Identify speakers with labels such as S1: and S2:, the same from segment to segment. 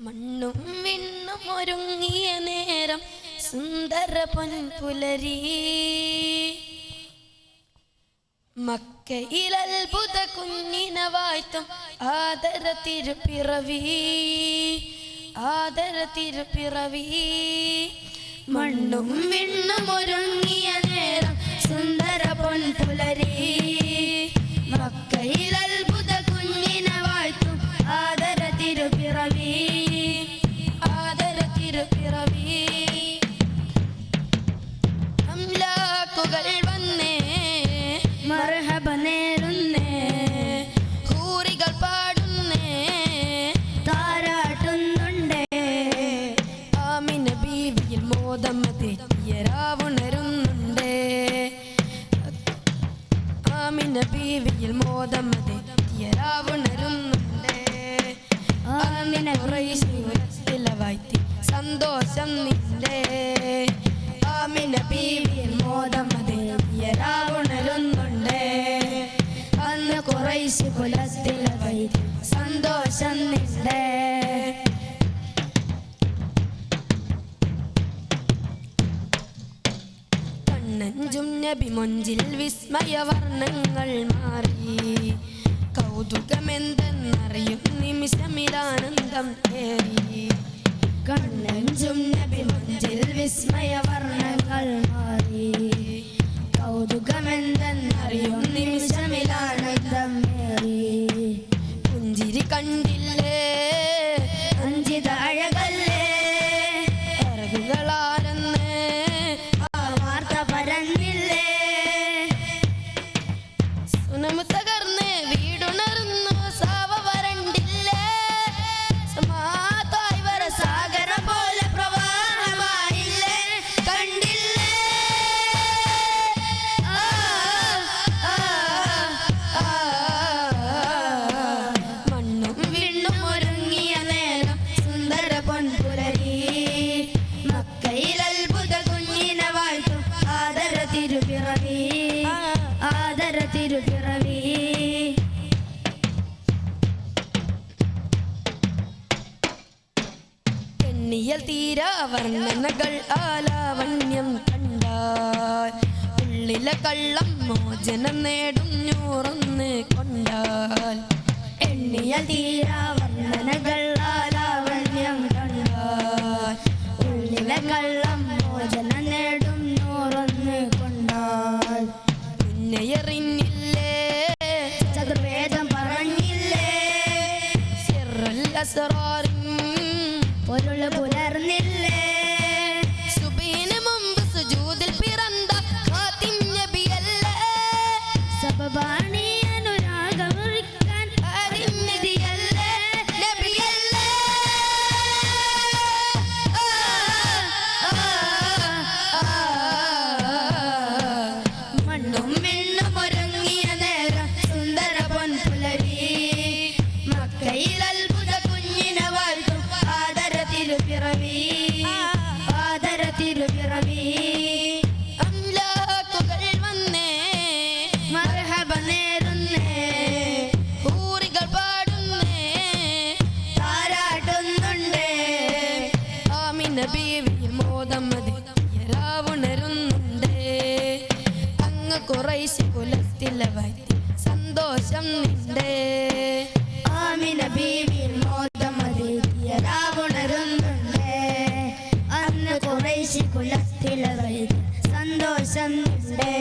S1: മണ്ണും വിണ്ണും ഒരുങ്ങിയ നേരം സുന്ദര പൊൻപുലരി. മക്കയിൽ അത്ഭുത കുഞ്ഞിനെ ആദര തിരുപ്പിറവി. ആദര തിരുപ്പിറവി. മണ്ണും വിണ്ണും ഒരുങ്ങിയ നേരം സുന്ദര ബീവിയിൽ മോദം തെറ്റിയ രാവുണരുന്നുണ്ടേ. ആമിന ബീവിയിൽ മോദം തെറ്റിയ രാവുണരുന്നുണ്ടേ. ആമിന കുറയിലവാഴ്ത്തി സന്തോഷം നിന്റെ. കണ്ണഞ്ചും നബി വിസ്മയ വർണങ്ങൾ മാറി. കൗതുകമെന്തെന്നറിയും നിമിഷമിതാനന്ദം ഏറി കണ്ണഞ്ചും നബി വിസ്മയ വർണങ്ങൾ മാറി. കൗതുകമെന്തെന്നറിയും നിമിഷമിലാനന്ദം ഏറി പുഞ്ചിരി കണ്ടില്ലേ number എണ്ണിയൽ തീരാ വർണനകൾ ആലാവണ്യം കണ്ടാൽ. ഉള്ളിലെ കള്ളം മോചനം നേടും ഞൂറൊന്ന് കൊണ്ടാൽ. എണ്ണിയൽ തീരാ വർണനകൾ ആലാവണ്യം കണ്ടാൽ. കള്ളം മോചനം നേടും ഞൂറൊന്ന് കൊണ്ടാൽ. പിന്നെയറിഞ്ഞില്ലേ? ചതുർവേദം പറഞ്ഞില്ലേ? സിറൽ അസ്റാറിൻ. പൊരുൾ അങ്ങ് കുറേശ്ശി കുലത്തിലെ വൈത്തി സന്തോഷം നിന്റെ. ആമിന ബീവിൽ മോദം രാവുണരുന്നുണ്ടേ. അന്ന് കുറേശ്ശെ കുലത്തിലെ വൈത്തി സന്തോഷം നിന്റെ.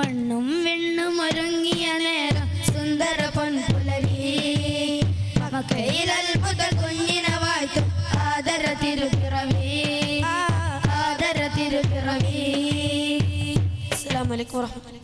S1: മണ്ണും വെണ്ണും ഒരുങ്ങിയ നേരം സുന്ദര പൊൻപുലരി. മുതൽ അത്ഭുത കുഞ്ഞിനെ വാഴ്ത്തും ആദര തിരുപ്പിറവി ആദര തിരുപ്പിറവി അസ്സലാമു അലൈക്കും വറഹ്മത്തുള്ളാഹി